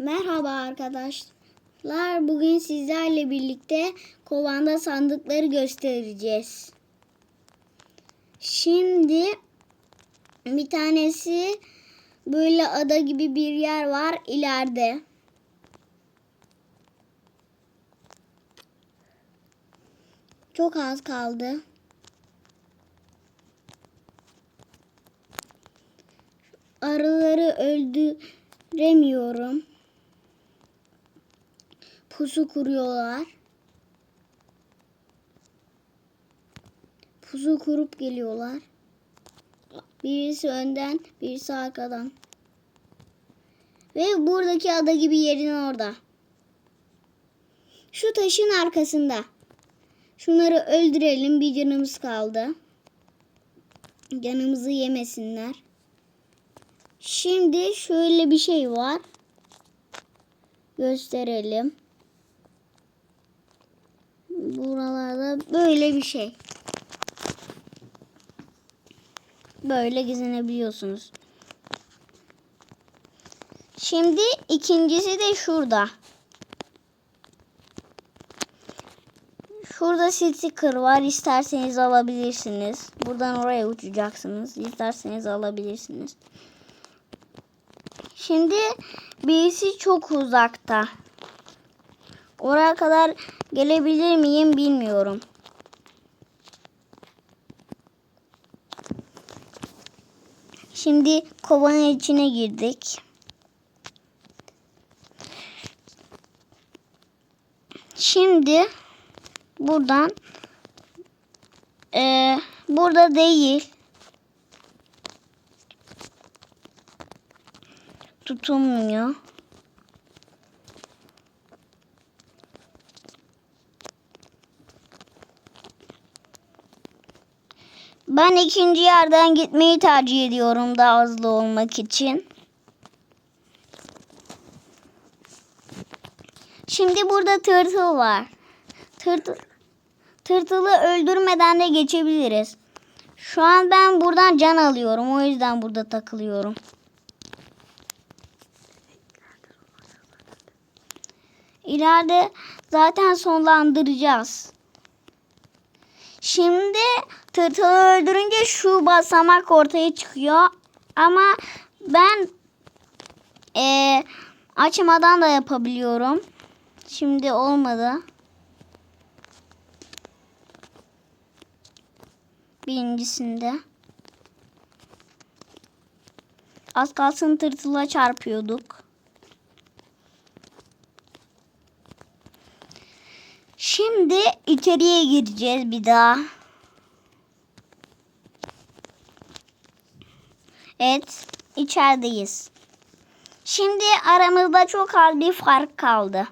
Merhaba arkadaşlar. Bugün sizlerle birlikte kovanda sandıkları göstereceğiz. Şimdi bir tanesi böyle ada gibi bir yer var ileride. Çok az kaldı. Arıları öldüremiyorum. Pusu kuruyorlar. Pusu kurup geliyorlar. Birisi önden, birisi arkadan. Ve buradaki ada gibi yerin orada. Şu taşın arkasında. Şunları öldürelim. Bir canımız kaldı. Canımızı yemesinler. Şimdi şöyle bir şey var. Gösterelim. Buralarda böyle bir şey. Böyle gezinebiliyorsunuz. Şimdi ikincisi de şurada. Şurada sticker var. İsterseniz alabilirsiniz. Buradan oraya uçacaksınız. İsterseniz alabilirsiniz. Şimdi birisi çok uzakta. Oraya kadar gelebilir miyim bilmiyorum. Şimdi kovanın içine girdik. Şimdi buradan eee, burada değil. Tutunmuyor. Ben ikinci yerden gitmeyi tercih ediyorum daha hızlı olmak için. Şimdi burada tırtıl var. Tırtıl, tırtılı öldürmeden de geçebiliriz. Şu an ben buradan can alıyorum. O yüzden burada takılıyorum. İleride zaten sonlandıracağız. Şimdi tırtılı öldürünce şu basamak ortaya çıkıyor. Ama ben eee, açmadan da yapabiliyorum. Şimdi olmadı. Birincisinde. Az kalsın tırtıla çarpıyorduk. Şimdi içeriye gireceğiz bir daha. Evet, içerideyiz. Şimdi aramızda çok az bir fark kaldı.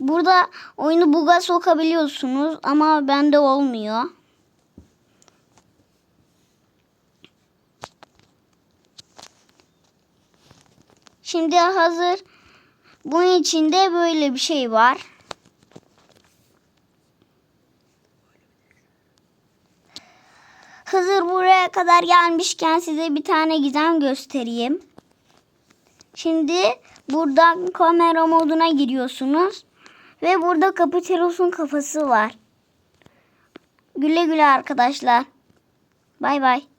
Burada oyunu buga sokabiliyorsunuz ama bende olmuyor. Şimdi hazır. Bunun içinde böyle bir şey var. Hazır buraya kadar gelmişken size bir tane gizem göstereyim. Şimdi buradan kamera moduna giriyorsunuz. Ve burada Kapateros'un kafası var. Güle güle arkadaşlar. Bay bay.